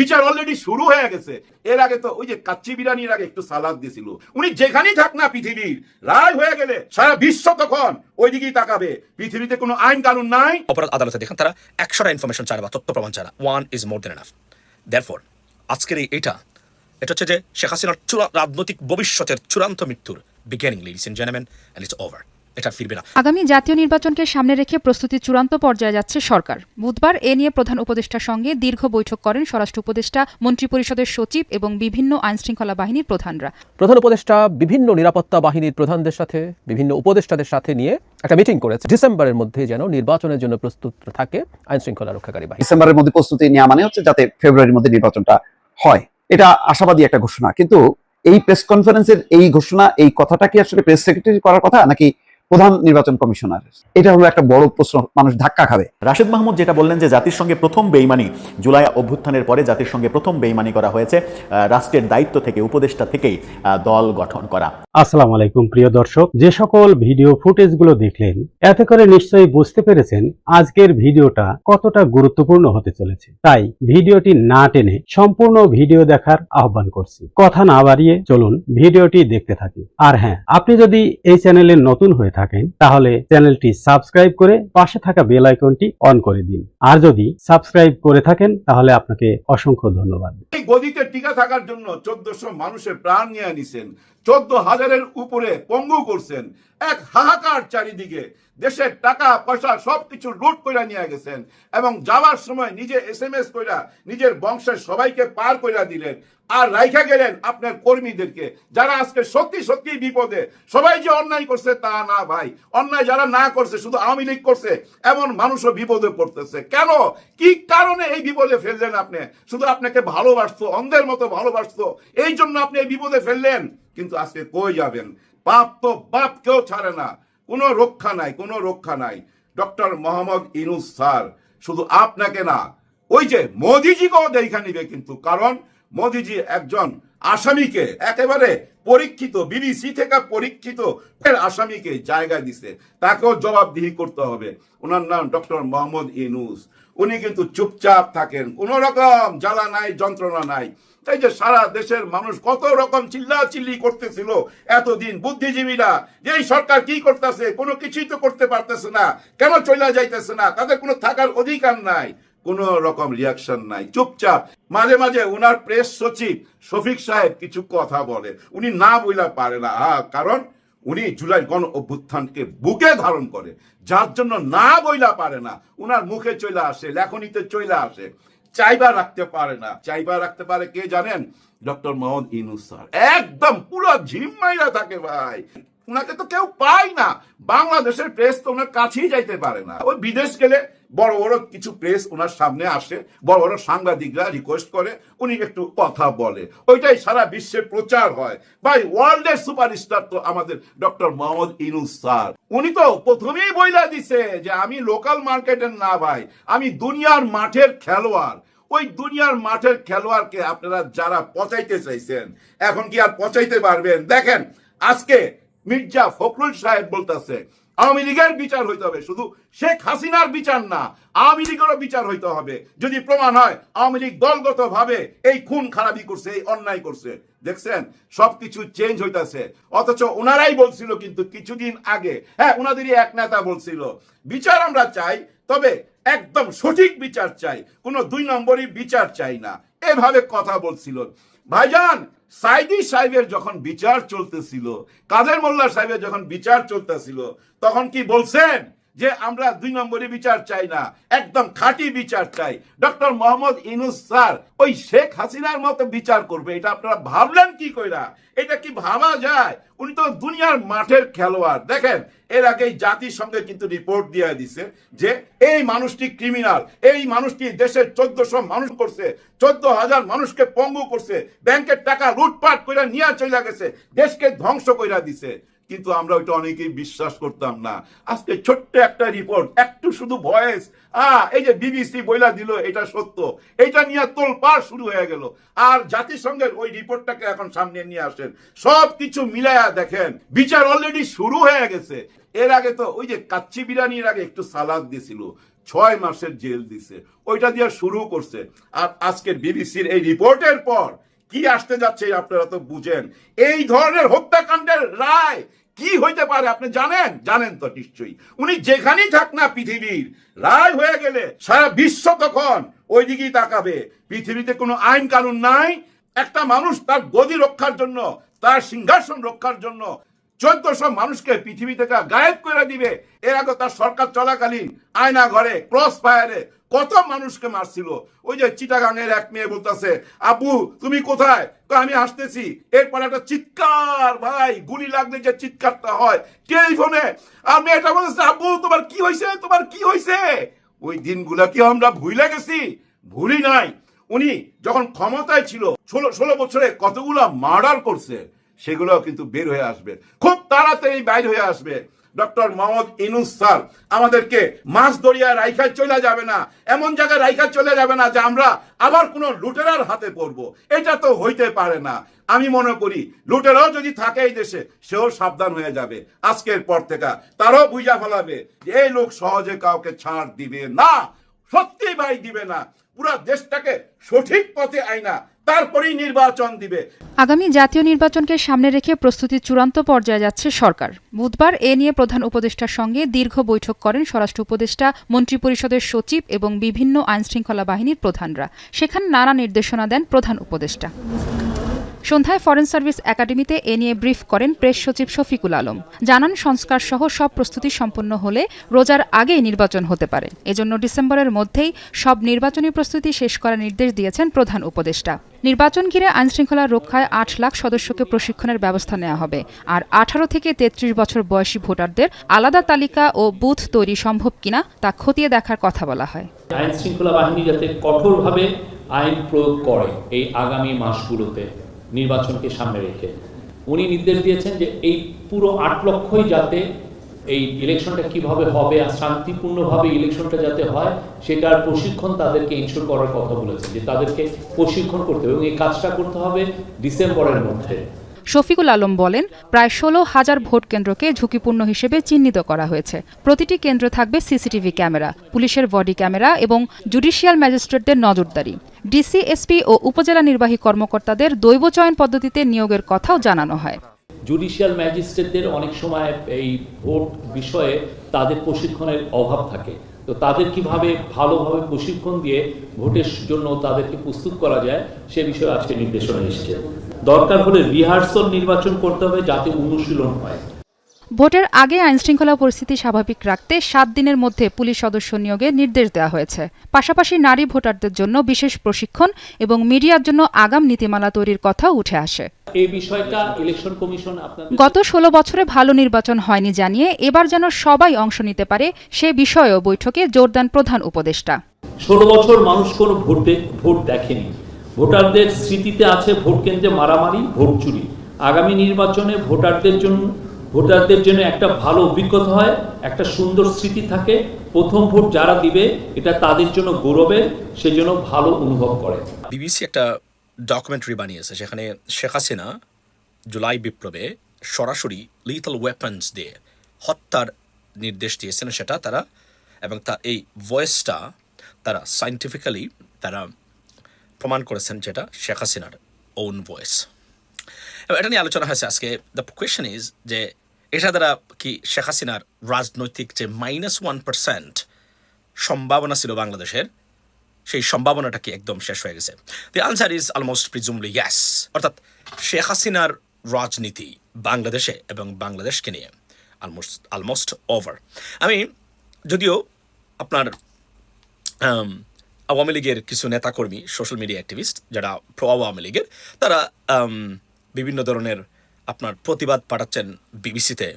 বিচার অলরেডি শুরু হয়ে গেছে। এর আগে তো ওই যে কাচ্চি বিরিয়ানির আগে একটু সালাদ দিয়েছিল। উনি যেখানেই থাক না পৃথিবীর, রায় হয়ে গেলে সারা বিশ্ব তখন ওই দিকেই তাকাবে। পৃথিবীতে কোনো আইন কানুন নাই। অপরাধ আদালতে দেখেন তারা, একশোটা ইনফরমেশন চায় বা তথ্য প্রমাণ চায় one is more than enough therefore আজকের এই এটা এটা হচ্ছে যে শেখ হাসিনার রাজনৈতিক ভবিষ্যতের চূড়ান্ত মৃত্যুর বিজ্ঞানিং লিডিস ইন জেনেমেন অ্যান্ড ইটস ওভার এটা ফিরবে না। আগামী জাতীয় নির্বাচনকে সামনে রেখে প্রস্তুতি চূড়ান্ত পর্যায়ে যাচ্ছে সরকার। বুধবার এ নিয়ে প্রধান উপদেষ্টার সঙ্গে দীর্ঘ বৈঠক করেন স্বরাষ্ট্র উপদেষ্টা মন্ত্রিপরিষদের সচিব এবং বিভিন্ন আইনশৃঙ্খলা বাহিনীর প্রধানরা। প্রধান উপদেষ্টা বিভিন্ন নিরাপত্তা বাহিনীর প্রধানদের সাথে বিভিন্ন উপদেষ্টাদের সাথে নিয়ে একটা মিটিং করেছে। ডিসেম্বরের মধ্যে যেন নির্বাচনের জন্য প্রস্তুত থাকে আইন শৃঙ্খলা রক্ষাকারী বাহিনী। ডিসেম্বরের মধ্যে প্রস্তুতি নেওয়া মানে হচ্ছে যাতে ফেব্রুয়ারির মধ্যে নির্বাচনটা হয়। এটা আশাবাদী একটা ঘোষণা। কিন্তু এই প্রেস কনফারেন্সের এই ঘোষণা এই কথাটা কি আসলে প্রেস সেক্রেটারি করার কথা নাকি প্রধান নির্বাচন কমিশনার। এটা হলো একটা বড় প্রশ্ন মানুষ ধাক্কা খাবে। রাশেদ মাহমুদ যেটা বললেন যে জাতির সঙ্গে প্রথম বেইমানি জুলাই অভ্যুত্থানের পরে জাতির সঙ্গে প্রথম বেইমানি করা হয়েছে রাষ্ট্রের দায়িত্ব থেকে উপদেষ্টা থেকেই দল গঠন করা। আসসালামু আলাইকুম প্রিয় দর্শক। যে সকল ভিডিও ফুটেজগুলো দেখলেন এতে করে নিশ্চয়ই বুঝতে পেরেছেন আজকের ভিডিওটা কতটা গুরুত্বপূর্ণ হতে চলেছে। তাই ভিডিওটি না টেনে সম্পূর্ণ ভিডিও দেখার আহ্বান করছি। কথা না বাড়িয়ে চলুন ভিডিওটি দেখতে থাকি। আর হ্যাঁ আপনি যদি এই চ্যানেলে নতুন হয়ে থাকেন তাহলে চ্যানেলটি সাবস্ক্রাইব করে পাশে থাকা বেল আইকনটি অন করে দিন। আর যদি সাবস্ক্রাইব করে থাকেন, তাহলে আপনাকে অসংখ্য ধন্যবাদ। এই গদিতে টিকা থাকার জন্য চোদ্দশো মানুষের প্রাণ নিয়ে নিছেন। চোদ্দ হাজারের উপরে পঙ্গু করছেন। এক হাহাকার চারিদিকে। দেশের টাকা, পয়সা, সবকিছু লুট করে নিয়ে গেছেন এবং যাওয়ার সময় নিজে এস এম এস কইরা নিজের বংশের সবাইকে পার কইরা দিলেন। আর রাইখা গেলেন আপনার কর্মীদেরকে, যারা আজকে সত্যি সত্যি বিপদে। সবাই যে অন্যায় করছে তা না ভাই। অন্যায় যারা না করছে, শুধু আওয়ামী লীগ করছে, এমন মানুষও বিপদে পড়তেছে। কেন? কি কারণে এই বিপদে ফেললেন আপনি? শুধু আপনাকে ভালোবাসতো, অন্ধের মতো ভালোবাসতো। এই জন্য আপনি এই বিপদে ফেললেন? কিন্তু আজকে কই যাবেন? বাপ তো বাপ কেউ ছাড়ে না। কোনো রক্ষা নাই, কোনো রক্ষা নাই। ডক্টর মোহাম্মদ ইনুস স্যার, শুধু আপনাকে না, ওই যে মোদিজিকেও দেখা নিবে কিন্তু, কারণ মোদিজি একজন আসামিকে একেবারে পরীক্ষিত, বিবিসি থেকে পরীক্ষিত, ফের আসামিকে জায়গা দিছে। তাকেও জবাবদিহি করতে হবে। ওনার নাম ডক্টর মোহাম্মদ ইনুস। উনি কিন্তু চুপচাপ থাকেন। কোন রকম জ্বালা নাই, যন্ত্রণা নাই। তাই যে সারা দেশের মানুষ কত রকম চিল্লা চিল্লি করতেছিল এতদিন। বুদ্ধিজীবীরা যে এই সরকার কি করতেছে কোনো কিছুই তো করতে পারতেছে না। কেন চলে যাইতেছে না? তাদের কোনো থাকার অধিকার নাই। কোনো রকম রিয়াকশন নাই। চুপচাপ। মাঝে মাঝে উনার প্রেস সচিব শফিক সাহেব কিছু কথা বলে। উনি না বইলা পারে না। আহ, কারণ উনি জুলাই গণ অভ্যুত্থানকে বুকে ধারণ করে। যার জন্য না বইলা পারে না। উনার মুখে চলে আসে লেখনীতে চলে আসে। চাইবা রাখতে পারে না। চাইবা রাখতে পারে কে জানেন? Doctor Mohammad Yunus sir. একদম পুরো ঝিম্মাইরা থাকে ভাই। উনাকে তো কেউ পায় না। বাংলাদেশের প্রেস তো ওনার কাছেই যাইতে পারে না। ওই বিদেশ গেলে বড় বড় কিছু প্রেস ওনার সামনে আসে। বড় বড় সাংবাদিকরা রিকোয়েস্ট করে, উনি একটু কথা বলে। ওইটাই সারা বিশ্বে প্রচার হয়। ভাই ওয়ার্ল্ডের সুপারস্টার তো আমাদের ডক্টর মোহাম্মদ ইনুস স্যার। উনি তো প্রথমেই বইলা দিছে যে আমি লোকাল মার্কেটের না ভাই। আমি দুনিয়ার মাঠের খেলোয়াড়। ওই দুনিয়ার মাঠের খেলোয়াড়কে আপনারা যারা পচাইতে চাইছেন, এখন কি আর পচাইতে পারবেন? দেখেন, আজকে মির্জা ফখরুল সাহেব বলতেছে আওয়ামী লীগের বিচার হইতে হবে। শুধু শেখ হাসিনার বিচার না, আওয়ামী লীগেরও বিচার হইতে হবে। যদি প্রমাণ হয়, আওয়ামী লীগ দলগত ভাবে এই খুন খারাপি করছে, এই অন্যায় করছে। দেখছেন? সবকিছু চেঞ্জ হইতাছে। অথচ ওনারাই বলছিল কিন্তু কিছুদিন আগে হ্যাঁ ওনাদেরই এক নেতা বলছিল, বিচার আমরা চাই, তবে একদম সঠিক বিচার চাই। কোনো দুই নম্বরই বিচার চাই না। এভাবে কথা বলছিল। ভাইজান, সাইদি সাহেবের যখন বিচার চলতেছিল, কাদের মোল্লা সাহেবের যখন বিচার চলতেছিল, তখন কি বলছেন? যে আমরা দুই নম্বরে বিচার চাই না, একদম খাঁটি বিচার চাই। ডক্টর মোহাম্মদ ইনুস স্যার, ওই শেখ হাসিনার মতো বিচার করবে, এটা আপনারা ভাবলেন কি কইরা? এটা কি ভাবা যায়? উনি তো দুনিয়ার মাঠের খেলোয়াড়। দেখেন, এর আগে জাতিসংঘে কিন্তু রিপোর্ট দিয়ে দিছে যে এই মানুষটি ক্রিমিনাল এই মানুষটি দেশের চোদ্দশো মানুষ করছে, চোদ্দ হাজার মানুষকে পঙ্গু করছে, ব্যাংকের টাকা লুটপাট করে নিয়ে চলে গেছে, দেশকে ধ্বংস করে দিছে। কিন্তু আমরা ওইটা অনেকেই বিশ্বাস করতাম না। আজকে ছোট্ট একটা রিপোর্ট একটু শুধু ভয়েস আহ এই যে বিবিসি বইলা দিল, এটা সত্য। এটা নিয়ে তোলপাড় শুরু হয়ে গেল। আর জাতিসংঘের ওই রিপোর্টটাকে এখন সামনে নিয়ে আসেন। সব কিছু মিলায়া দেখেন, বিচার অলরেডি শুরু হয়ে গেছে। এর আগে তো ওই যে কাচ্চি বিরিয়ানির আগে একটু সালাদ দিয়েছিল। ছয় মাসের জেল দিছে। ওইটা দিয়ে শুরু করছে। আর আজকের বিবিসির এই রিপোর্টের পর কি আসতে যাচ্ছে আপনারা তো বুঝেন। এই ধরনের হত্যাকাণ্ডের রায় কি হইতে পারে আপনি জানেন? জানেন তো নিশ্চয়ই। উনি যেখানেই থাক না পৃথিবীর, রায় হয়ে গেলে সারা বিশ্ব তখন ওই দিকেই তাকাবে। পৃথিবীতে কোনো আইন কানুন নাই। একটা মানুষ তার গদি রক্ষার জন্য, তার সিংহাসন রক্ষার জন্য চোদ্দশো মানুষকে পৃথিবী থেকে গায়েব করে দিবে। এর আগে তার সরকার চলাকালীন আয়না ঘরে ক্রস ফায়ারে কত মানুষকে মারছিল? ওই যে চিটাগাঙের এক মেয়ে বলতেছে আবু তুমি কোথায়? আমি আসতেছি। এরপর একটা চিৎকার, ভাই, গুলি লাগলে যে চিৎকারটা হয় টেলিফোনে আর মেয়েটা বলতেছে, আব্বু, তোমার কি হয়েছে তোমার কি হয়েছে ওই দিনগুলা কি আমরা ভুলে গেছি? ভুলি নাই। উনি যখন ক্ষমতায় ছিল, ষোলো ষোলো বছরে কতগুলো মার্ডার করছে সেগুলো কিন্তু বের হয়ে আসবে। খুব তাড়াতাড়ি বাইর হয়ে আসবে। ডক্টর মোহাম্মদ ইনুস স্যার, আমাদেরকে মাছ দরিয়া রাইখায় চলে যাবে না, এমন জায়গায় রাইখায় চলে যাবে না যে আমরা আবার কোনো লুটেরার হাতে পড়ব। এটা তো হইতে পারে না। আমি মনে করি, লুটেরাও যদি থাকে এই দেশে, সেও সাবধান হয়ে যাবে। আজকের পর থেকে তারও বুঝা ফেলাবে যে এই লোক সহজে কাউকে ছাড় দিবে না। সত্যি ভাই দিবে না। পুরা দেশটাকে সঠিক পথে আইনা তারপরেই নির্বাচন দিবে। আগামী জাতীয় নির্বাচনকে সামনে রেখে প্রস্তুতি চূড়ান্ত পর্যায়ে যাচ্ছে সরকার। বুধবার এ নিয়ে প্রধান উপদেষ্টার সঙ্গে দীর্ঘ বৈঠক করেন স্বরাষ্ট্র উপদেষ্টা, মন্ত্রিপরিষদের সচিব এবং বিভিন্ন আইনশৃঙ্খলা বাহিনীর প্রধানরা। সেখানে নানা নির্দেশনা দেন প্রধান উপদেষ্টা। সন্ধ্যায় ফরেন সার্ভিস একাডেমিতে এ নিয়ে ব্রিফ করেন প্রেস সচিব শফিকুল আলম। জানান সংস্কার সহ সব প্রস্তুতি সম্পন্ন হলে রোজার আগেই নির্বাচন হতে পারে। এজন্য ডিসেম্বরের মধ্যেই সব নির্বাচনী প্রস্তুতি শেষ করার নির্দেশ দিয়েছেন প্রধান উপদেষ্টা। নির্বাচন ঘিরে আইনশৃঙ্খলা রক্ষায় আট লাখ সদস্যকে প্রশিক্ষণের ব্যবস্থা নেওয়া হবে। আর আঠারো থেকে তেত্রিশ বছর বয়সী ভোটারদের আলাদা তালিকা ও বুথ তৈরি সম্ভব কিনা তা খতিয়ে দেখার কথা বলা হয়। আইন শৃঙ্খলা বাহিনী যাতে কঠোরভাবে আইন প্রয়োগ করে এই আগামী মাসগুলোতে। নির্বাচনকে সামনে রেখে। উনি নির্দেশ দিয়েছেন যে এই পুরো আট লক্ষই যাতে এই ইলেকশনটা কীভাবে হবে আর শান্তিপূর্ণভাবে ইলেকশনটা যাতে হয়, সেটার প্রশিক্ষণ তাদেরকে ইনশোর করার কথা বলেছেন যে তাদেরকে প্রশিক্ষণ করতে হবে এবং এই কাজটা করতে হবে ডিসেম্বরের মধ্যে। শফিকুল আলম বলেন, প্রায় ষোলো হাজার ভোট কেন্দ্রকে ঝুঁকিপূর্ণ হিসেবে চিহ্নিত করা হয়েছে। প্রতিটি কেন্দ্র থাকবে সিসিটিভি ক্যামেরা, পুলিশের বডি ক্যামেরা এবং জুডিশিয়াল ম্যাজিস্ট্রেটদের নজরদারি। ডিসি এসপি ও উপজেলা নির্বাহী কর্মকর্তাদের দৈব চয়ন পদ্ধতিতে নিয়োগের কথাও জানানো হয়। জুডিশিয়াল ম্যাজিস্ট্রেটদের অনেক সময় এই ভোট বিষয়ে তাদের প্রশিক্ষণের অভাব থাকে। তো তাদের কীভাবে ভালোভাবে প্রশিক্ষণ দিয়ে ভোটের জন্য তাদেরকে প্রস্তুত করা যায়, সে বিষয়ে আজকে নির্দেশনা এসেছে। দরকার হলে রিহার্সাল নির্বাচন করতে হবে যাতে অনুশীলন হয়। ভোটের আগে আইনশৃঙ্খলা পরিস্থিতি স্বাভাবিক রাখতে সাত দিনের মধ্যে পুলিশ সদস্য নিয়োগের নির্দেশ দেওয়া হয়েছে। পাশাপাশি নারী ভোটারদের জন্য বিশেষ প্রশিক্ষণ এবং মিডিয়ার জন্য আগাম নীতিমালা তৈরির কথা উঠে আসে। এই বিষয়টা ইলেকশন কমিশন গত ষোলো বছরে ভালো নির্বাচন হয়নি জানিয়ে এবার যেন সবাই অংশ নিতে পারে সে বিষয়েও বৈঠকে জোর দেন প্রধান উপদেষ্টা। ষোলো বছর মানুষ কোনো ভোটে ভোট দেখেনি। ভোটারদের স্মৃতিতে আছে ভোট কেন্দ্রে মারামারি ভোট চুরি। আগামী নির্বাচনে ভোটারদের জন্য ভোটারদের জন্য একটা ভালো অভিজ্ঞতা হয় একটা সুন্দর স্মৃতি থাকে। প্রথম ভোট যারা দিবে এটা তাদের জন্য গৌরবের সেজন্য ভালো অনুভব করে। বিবিসি একটা ডকুমেন্টারি বানিয়েছে, সেখানে শেখ হাসিনা জুলাই বিপ্লবে সরাসরি লিথল ওয়েপন্স দিয়ে হত্যার নির্দেশ দিয়েছেন, সেটা তারা এবং তা, এই ভয়েসটা তারা সাইন্টিফিক্যালি তারা প্রমাণ করেছেন যেটা শেখ হাসিনার ওন ভয়েস এটা নিয়ে আলোচনা হয়েছে আজকে। দ্য কোয়েশন ইজ যে এটা দ্বারা কি শেখ হাসিনার রাজনৈতিক যে মাইনাস ওয়ান পার্সেন্ট সম্ভাবনা ছিল বাংলাদেশের সেই সম্ভাবনাটা কি একদম শেষ হয়ে গেছে? The answer is almost presumably yes অর্থাৎ শেখ হাসিনার রাজনীতি বাংলাদেশে এবং বাংলাদেশকে নিয়ে অলমোস্ট অলমোস্ট ওভার আমি যদিও আপনার আওয়ামী লীগের কিছু নেতাকর্মী সোশ্যাল মিডিয়া অ্যাক্টিভিস্ট যারা প্রো আওয়ামী লীগের, তারা বিভিন্ন ধরনের আপনার প্রতিবাদ পাঠাচ্ছেন বিবিসিতে।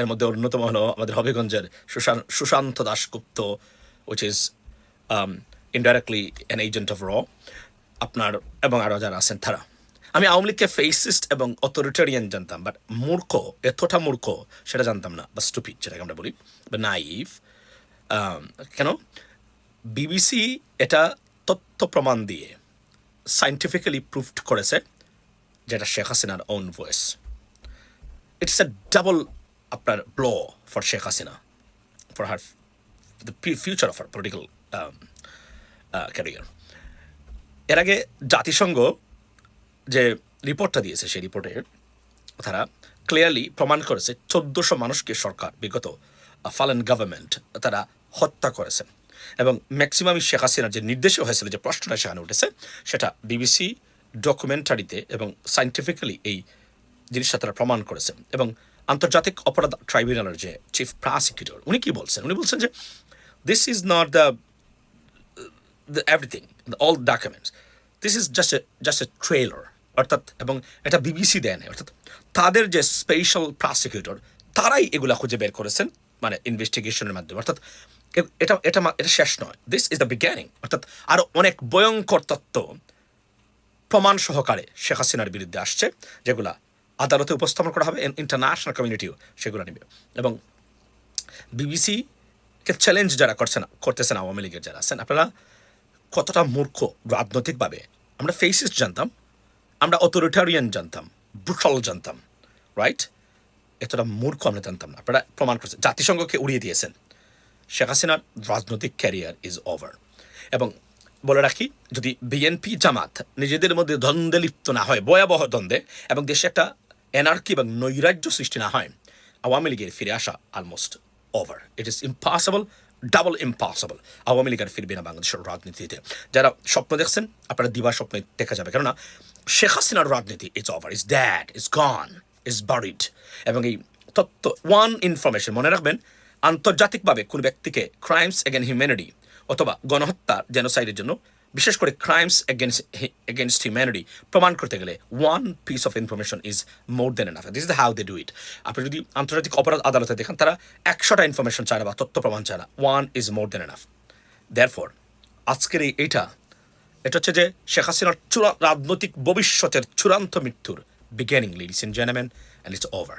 এর মধ্যে অন্যতম হলো আমাদের হবিগঞ্জের Sushanta Dasgupta which is indirectly an agent of র আপনার এবং আরও যারা আছেন, তারা। আমি আওয়ামী লীগকে ফেসিস্ট এবং অথরিটারিয়ান জানতাম বাট মূর্খ, এতটা মূর্খ, সেটা জানতাম না বা স্টুপিড যেটাকে আমরা বলি বা নাইভ কেন? বিবিসি এটা তথ্য প্রমাণ দিয়ে সাইন্টিফিক্যালি প্রুভড করেছে যেটা শেখ হাসিনার own voice it's a double আপনার ব্ল for Sheikh Hasina for her the future of our political career এর আগে জাতিসংঘ যে রিপোর্টটা দিয়েছে, সেই রিপোর্টে তারা ক্লিয়ারলি প্রমাণ করেছে চোদ্দোশো মানুষকে সরকার, বিগত ফালেন গভর্নমেন্ট তারা হত্যা করেছে। এবং ম্যাক্সিমামই শেখ হাসিনার যে নির্দেশে হয়েছিল, যে প্রশ্নটা সেখানে উঠেছে, সেটা বিবিসি ডকুমেন্টারিতে এবং সাইন্টিফিক্যালি এই জিনিসটা তারা প্রমাণ করেছে। এবং আন্তর্জাতিক অপরাধ ট্রাইব্যুনালের যে চিফ প্রসিকিউটর উনি কি বলছেন? উনি বলছেন যে this is not the the everything, the, all documents. This is just a just a trailer. অর্থাৎ এবং এটা বিবিসি দেয় না অর্থাৎ তাদের যে স্পেশাল প্রসিকিউটর তারাই এগুলা খুঁজে বের করেছেন মানে ইনভেস্টিগেশনের মাধ্যমে অর্থাৎ এ- এটা এটা এটা শেষ নয় দিস ইজ দ্য বিজ্ঞানিং অর্থাৎ আরও অনেক ভয়ঙ্কর তত্ত্ব প্রমাণ সহকারে শেখ হাসিনার বিরুদ্ধে আসছে যেগুলা আদালতে উপস্থাপন করা হবে ইন্টারন্যাশনাল কমিউনিটিও সেগুলো নেবে এবং বিবিসিকে চ্যালেঞ্জ যারা করছেন করতেছেন আওয়ামী লীগের যারা আছেন আপনারা কতটা মূর্খ রাজনৈতিকভাবে? আমরা ফেসিস্ট জানতাম, আমরা অথরিটারিয়ান জানতাম ব্রুটাল জানতাম রাইট এতটা মূর্খ আমরা জানতাম না। আপনারা প্রমাণ করছেন। জাতিসংঘকে উড়িয়ে দিয়েছেন। শেখ হাসিনার রাজনৈতিক ক্যারিয়ার ইজ ওভার এবং বলে রাখি, যদি বিএনপি জামাত নিজেদের মধ্যে দ্বন্দ্বে লিপ্ত না হয়, ভয়াবহ দ্বন্দ্বে, এবং দেশে একটা এনার্কি এবং নৈরাজ্য সৃষ্টি না হয়, আওয়ামী লীগের ফিরে আসা almost over it is impossible double impossible Awami League আর ফিরবে না বাংলাদেশের রাজনীতিতে। যারা স্বপ্ন দেখছেন, আপনারা দিবা স্বপ্নে দেখা যাবে। কেননা, শেখ হাসিনার রাজনীতি it's over is that is gone is buried এবং এই তত্ত্ব ওয়ান ইনফরমেশন মনে রাখবেন, আন্তর্জাতিকভাবে কোনো ব্যক্তিকে ক্রাইমস এগেন হিউম্যানিটি অথবা গণহত্যা জেনোসাইডের জন্য বিশেষ করে ক্রাইমস এগেনস্ট এগেনস্ট হিউম্যানিটি প্রমাণ করতে গেলে one piece of information is more than enough this is how they do it আপনি যদি আন্তর্জাতিক অপরাধ আদালতে দেখেন, তারা একশোটা ইনফরমেশন চায় না বা তথ্য প্রমাণ চায় না one is more than enough therefore আজকের এই এইটা এটা হচ্ছে যে শেখ হাসিনার চূড়া রাজনৈতিক ভবিষ্যতের চূড়ান্ত মৃত্যুর বিজ্ঞানিং লিডিস ইন জেনামেন অ্যান্ড ইটস ওভার